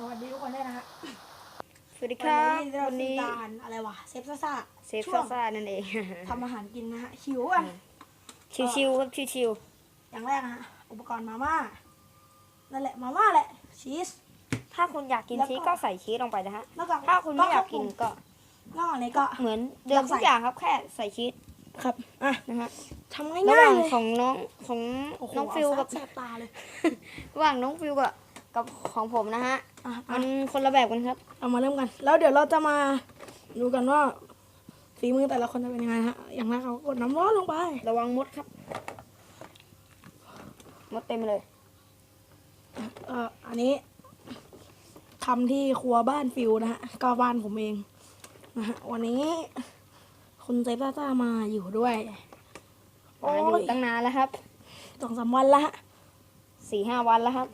สวัสดีทุกคนด้วยนะฮะสวัสดีครับวันวันนี้นี้เราการอะไรวะเซฟซ่าซ่าเซฟช่วงซ่าๆนั่นเองทำอาหารกินนะฮะหิวอะชิวๆครับชิวอย่างแรกนะฮะอุปกรณ์มาม่านั่นแหละมาม่าแหละชีสๆถ้าคุณอยากกินแล้วก็ชีสก็ใส่ชีสลงไปนะฮะแล้วก็ถ้าคุณไม่อยากกินก็นอกจากนี้ก็เหมือนเดิมทุกอย่างครับแค่ใส่ชีสครับอะนะฮะทำระง่าหว่ายงๆเลยของน้องของโอ้โหน้องฟิลกับแสบตาเลยระหว่างน้องฟิลกับกับของผมนะฮะอะ มัอะนคนละแบบกันครับ เอามาเริ่มกัน แล้วเดี๋ยวเราจะมาดูกันว่าฝีมือแต่ละคนจะเป็นยังไงนะฮะ อย่างแรกเรากดน้ำร้อนลงไป ระวังมดครับ มดเต็มเลย เอ่ออันนี้ทำที่ครัวบ้านฟิวนะฮะ ก็บ้านผมเองนะฮะ วันนี้ คุณเซฟต้ามาอยู่ด้วยโอ้มาอยู่ยตั้งนานแล้วครับสองสามวันละฮะสี่ห้าวันแล้วครับ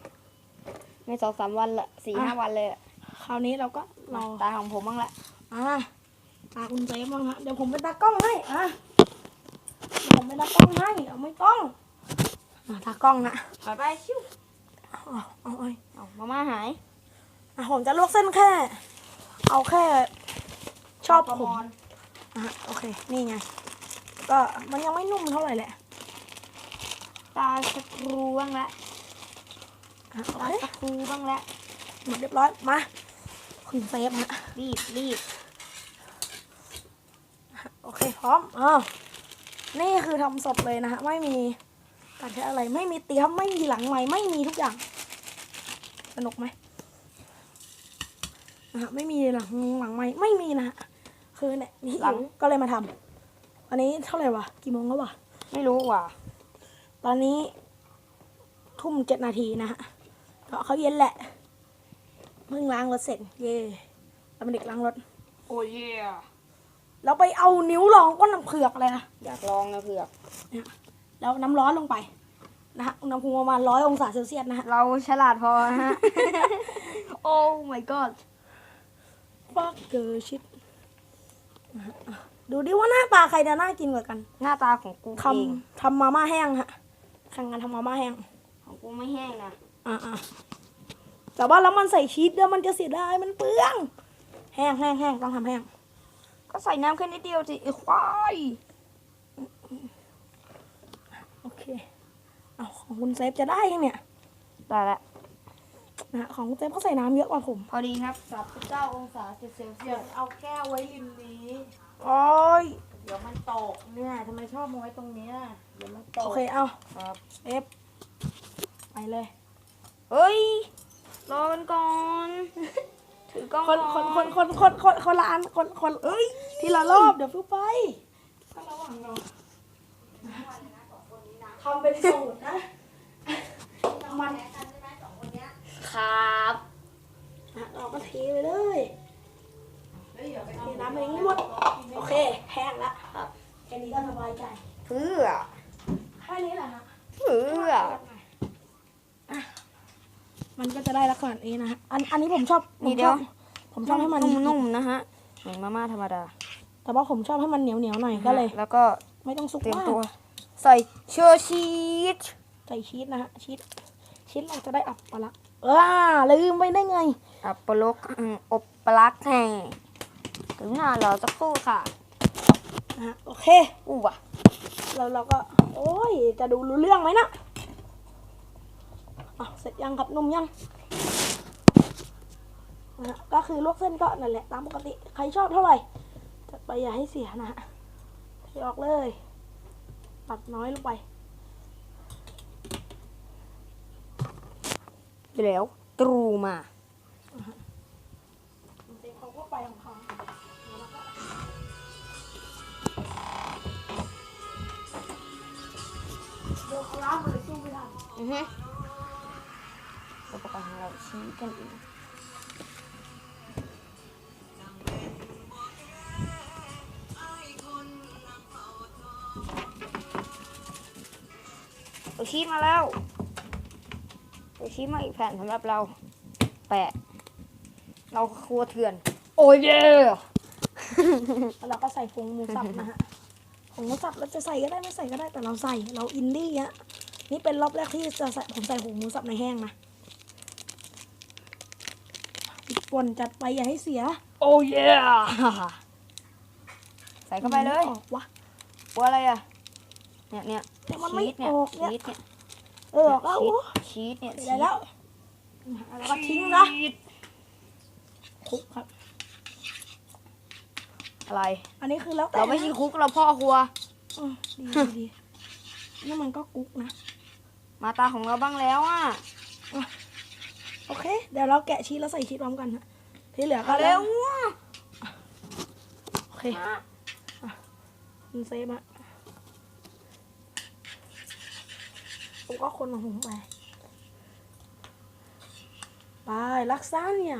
ไม่สองสามวันละสี่ห้าอะวันเลยอะคราวนี้เราก็รอตาของผมบ้างละอ่าตาคุณเซฟบ้างฮะเดี๋ยวผมเป็นตากล้องให้อะเดี๋ยวผมเป็นตากล้องให้เอาไม่ต้องอะตากล้องนะไปไปชิวเอาเอาเอาเอามาม่าหายอะผมจะลวกเส้นแค่ เอาแค่ ชอบประผมมาณอะโอเค นี่ไง ก็มันยังไม่นุ่มเท่าไหร่แหละ ตาสกรูบ้างละ อะโอตาเคสกรูบ้างละหมดเรียบร้อย มาคุณเซฟฮะรีบรีบโอเคพร้อมอ้าวนี่คือทำสดเลยนะฮะ ไม่มีการใช้อะไร ไม่มีเตรียม ไม่มีหลังใหม่ ไม่มีทุกอย่าง สนุกไหมนะฮะ ไม่มีหลังหลังใหม่ ไม่มีนะฮะ คือเนี่ยนี่หิวก็เลยมาทำวันนี้เท่าไหร่วะ กี่โมงแล้ววะ ไม่รู้ว่ะ ตอนนี้ทุ่มเจ็ดนาทีนะฮะ ก็เขาเย็นแหละ เพิ่งล้างรถเสร็จ เย่เราเป็นเด็กล้างรถ โอ้ยแล้วไปเอานิ้วรองก้นน้ำเผือกเลยนะ อยากลองนะเผือก แล้วน้ำร้อนลงไปนะฮะอุณหภูมิประมาณร้อยองศาเซลเซียสนะฮะ เราฉลาดพอนะฮะ โอ้ my god ฟักเกอร์ชิดดูดิว่าหน้าตาใครจะน่ากินกว่ากัน หน้าตาของกูทเองำทำมาม่าแห้งฮะแข่งกันทำมาม่าแห้ง ของกูไม่แห้งนะ อ่าอ่าแต่ว่าแล้วมันใส่ชีสเดี๋ยวมันจะเสียดายมันเปลือง แห้งแห้งแห้งต้องทำแห้ง ก็ใส่น้ำแค่นิดเดียวสิไอ้ควายโอเค เอาของคุณเซฟจะได้ยังเนี่ย ได้ละนะฮะของคุณเซฟเขาใส่น้ำเยอะกว่าผม พอดีครับ39องศาเซลเซียเดี๋ยวสเอาแก้วไว้ริมนี้ โอ้ย เดี๋ยวมันตกเนี่ยทำไมชอบมาไว้ตรงเนี้ยเดี๋ยวมันตโอกเค เอาครับเซฟไปเลย เฮ้ย รอกันก่อน ถือกล้องคนคนคนคนคนคนคนละอันคนคนเอ้ยทีละรอบเดี๋ยวฟิวไปก็ระหว่างรอทำเป็นสูตรนะมันครับอะเราก็เทไปเลยเทน้ำเองให้หมด โอเค แห้งละครับแค่นี้ก็สบายใจเพื่อแค่นี้แหละฮะเพื่ออะ มันก็จะได้ลักษณะนี้นะฮะอันอันนี้ผมชอบผมนี่ชเดี๋ยอว บผมชอบให้มันนุ่มๆนะฮะเหมือนมาม่าธรรมดาแต่ว่าผมชอบให้มันเหนียวเหนียวๆหน่อยก็เลย แล้วก็ไม่ต้องสุกเตรียมมากตัว ใส่เชอร์ชีสใส่ชีสนะฮะชีสชีสเราจะได้อับปะละเออลืมไปได้ไง อัปปลกอืมอบปลักแห่ถึงหน้าเราสักครู่ค่ะนะฮะโอเค อู้ว่ะ เราเราก็ โอ้ย จะดูรู้เรื่องไหมนะ อะเสร็จยังครับนุ่มยังนะฮะก็คือลวกเส้นก็นั่นแหละตามปกติใครชอบเท่าไหร่จัดไปอย่าให้เสียนะฮะเทออกเลยตัดน้อยลงไปไปแล้วตรูมาเซฟเขาก็ไปของเขาแล้วก็เดี๋ยวเขาล้างเลยสู้ไม่ได้ อุปกรณ์ของเราชี้กันเองเอาชีสมาแล้วเอาชีสมาอีกแผ่นสำหรับเราแปะ เราครัวเถื่อน โอ้ยเย่แล้วเราก็ใส่ผงหมูสับนะฮะผงหมูสับเราจะใส่ก็ได้ไม่ใส่ก็ได้แต่เราใส่เราอินดี้ฮะนี่เป็นรอบแรกที่จะใส่ผมใส่ผงหมูสับในแห้งนะ ป่นจัดไปอย่าให้เสีย โอ้เย่ใส่เข้าไปเลยออกวะกลัวอะไรอะ เนี่ยเนี่ยแต่มันไม่ชีสเนี่ยออกเนี่ย ชีสเนี่ยเออออกแล้วชีโอ้สชีสเนี่ยเสแล้วแล้วก็ทิ้งนะคลุกครับ อะไร อันนี้คือแล้วแต่เราไม่ใช่คุกเราพ่อครัว อืมดีดีดีนี่มันก็กุ๊กนะ มาตาของเราบ้างแล้วอะ โอเค เดี๋ยวเราแกะชีสแล้วใส่ชีสพร้อมกันฮะที่เหลือก็มาแล้เร็ววอะโอเคคุณเซฟอะผมก็คนของผมไปไปลักซ่าเนี่ย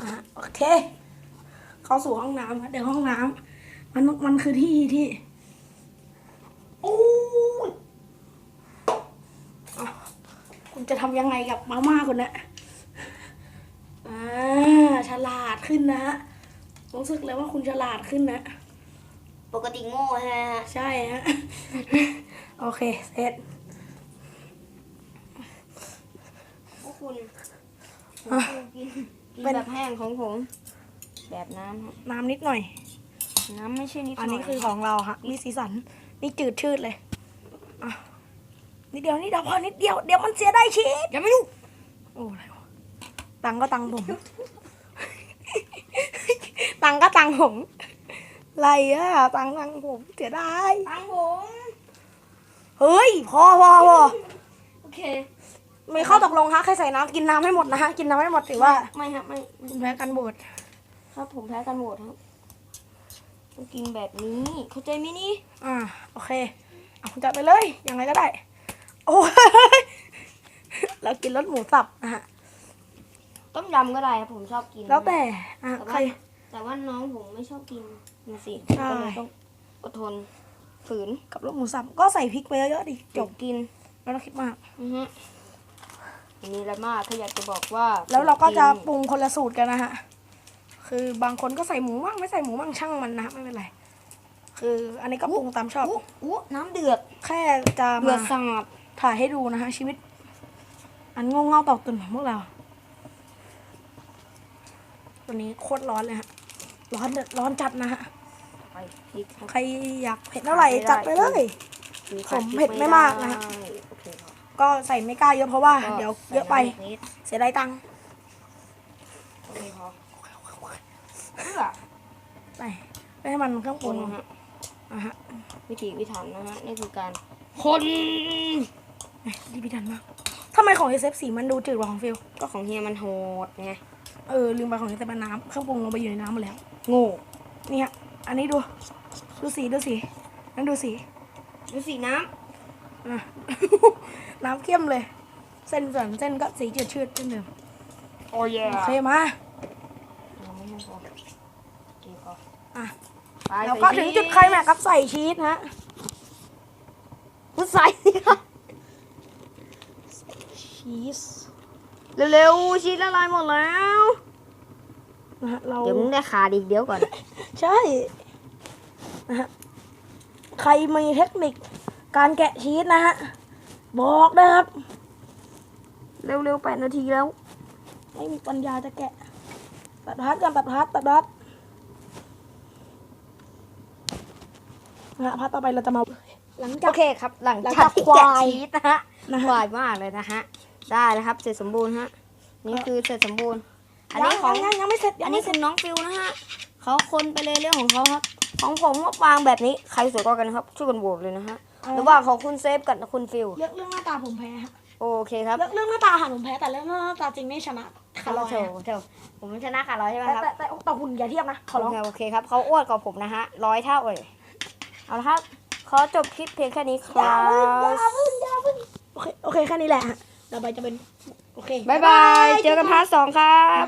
อะโอเค เข้าสู่ห้องน้ำครับเดี๋ยวห้องน้ำมันมันคือที่ที่โอ้ยอะ คุณจะทำยังไงกับมาม่าคนเนี้ยอ่าฉลาดขึ้นนะฮะรู้สึกเลยว่าคุณฉลาดขึ้นนะ ปกติโง่ใช่ไหมฮะใช่ฮะ โอเค เสร็จพวกคุณอะกินกินเป็นแบบแห้งของผม แบบน้ำฮะน้ำนิดหน่อย น้ำไม่ใช่นิดหอันน่นี้อยคือของเราฮะมีสีสัน นี่จืดชืดเลยอะ นิดเดียวนิดเดียวพอนิดเดียวเดี๋ยวมันเสียได้ชีสอย่าไม่รู้โอ้อะไรวะตังค์ก็ตังค์ผม ตังค์ก็ตังค์ผมไรอะตังค์ตังค์ผมเสียดายตังผมเฮ้ยพอพอพอโอเคมีข้อตกลงฮะใครใส่น้ำกินน้ำให้หมดนะฮะกินน้ำให้หมดถือว่าไม่ครับไม่คุณแพ้กันโบดครับผมแพ้กันโหวตครับต้องกินแบบนี้เข้าใจไหมนี่อ่าโอเคเอาจัดไปเลยยังไงก็ได้ โอ้ยเรากินรสหมูสับนะฮะต้มยำก็ได้ครับผมชอบกินแล้วแต่อะแต่ใคร ว่าแต่ว่าน้องผมไม่ชอบกินนี่สิใช่ ก็เลยต้องอดทนฝืนกับรสหมูสับก็ใส่พริกไปเยอะๆดิจจบบกินไม่ต้องคิดมาก อือฮึอันนี้ละมากถ้าอยากจะบอกว่าแล้วเราก็จะนปรุงคนละสูตรกันนะฮะ คือบางคนก็ใส่หมูบ้างไม่ใส่หมูบ้างช่างมันนะไม่เป็นไร คืออันนี้ก็ปรุงตามชอบ อู้อู้น้ำเดือดแค่จะเดือมาดสาด ถ่ายให้ดูนะฮะชีวิต อันงงเง่าตอกตุนของพวกเราวันนี้โคตรร้อนเลยฮะ ร้อนเดือดร้อนจัดนะฮะ ไปพริกครับ ใครอยากเผ็ดเท่าไหร่จัดไปเลย ผมเผ็ดไม่มากนะฮะ โอเคครับก็ใส่ไม่กล้าเยอะเพราะว่าก็เดี๋ยวใส่เยอะไปน้ำนิดเสียดายตังค์โอเคพอเพื่อไปไปให้มันเครื่องปครุงนนะฮะ อะฮะ วิธีวิถันนะฮะ นี่คือการคน ดีพิถันมากทำไมของเอเอฟสีมันดูจืดกว่าของฟิลก็ของเฮียมันโหดไง เออลืมไปของเอเอฟน้ำเครื่องปรุงลงไปอยู่ในน้ำหมดแล้ว โง่นี่ฮะอันนี้ดู ดูสีดูสีนั่นดูสีดูสีน้อะน้ำเข้มเลย เส้นส่วนเส้นก็สีจืดชืดเช่นเดิมำโอ้ยโอเคมาอะแล้วก็ถึงจุดไคลแม็กครับใส่ชีสนะฮะพุทใส่สิครับ ชีสเร็วๆชีสละลายหมดแล้วนะฮะเราเดี๋ยวมึงได้ขาดอีกเดี๋ยวก่อน ใช่นะฮะใครมีเทคนิคการแกะชีสนะฮะบอกนะครับ เร็วๆแปดนาทีแล้ว ไม่มีปัญญาจะแกะตัดพัดกันตัดพัดตัดพัดนะฮะพัดต่อไปเราจะมาหลังจาโอกเคครับ หลังหลังจากจากที่ควาแกะยชีสนะฮะนะคฮะวายมากเลยนะฮะ ได้แล้วครับ เสร็จสมบูรณ์ฮะ นี่คือเสร็จสมบูรณ์ อันนี้ของยังยังยังไม่เสร็จยัอังนไม่นี้เสร็คืจอน้องฟิวนะฮะเขาคนไปเลยเรื่องของเขาครับ ของผมก็วางแบบนี้ใครสวยกว่ากันครับช่วยกันโหวตเลยนะฮะระหว่างของคุณเซฟกับคุณฟิวเรื่องเรื่องหน้าตาผมแพ้ฮะโอเคครับเรื่องเรื่องหน้าตาค่ะผมแพ้แต่เรื่องหน้าตาจริงนี่ชนะคาร์ลโชว์เดี๋ยวผมชนะขาร้อยใช่ไหมแต่ครับแต่แต่แต่หุ่นอย่าเทียบนะขอร้องโอเคโอเคครับเขาอ้วนกว่าผมนะฮะร้อยเท่าเลยเอาละครับขอจบคลิปเพียงแค่นี้คอย่ารัพึ่งอย่าบพึ่งอย่าพึ่งโอเคโอเคแค่นี้แหละฮะ ต่อไปจะเป็น โอเค บ๊ายบาย เจอกันพาร์ทสองครับ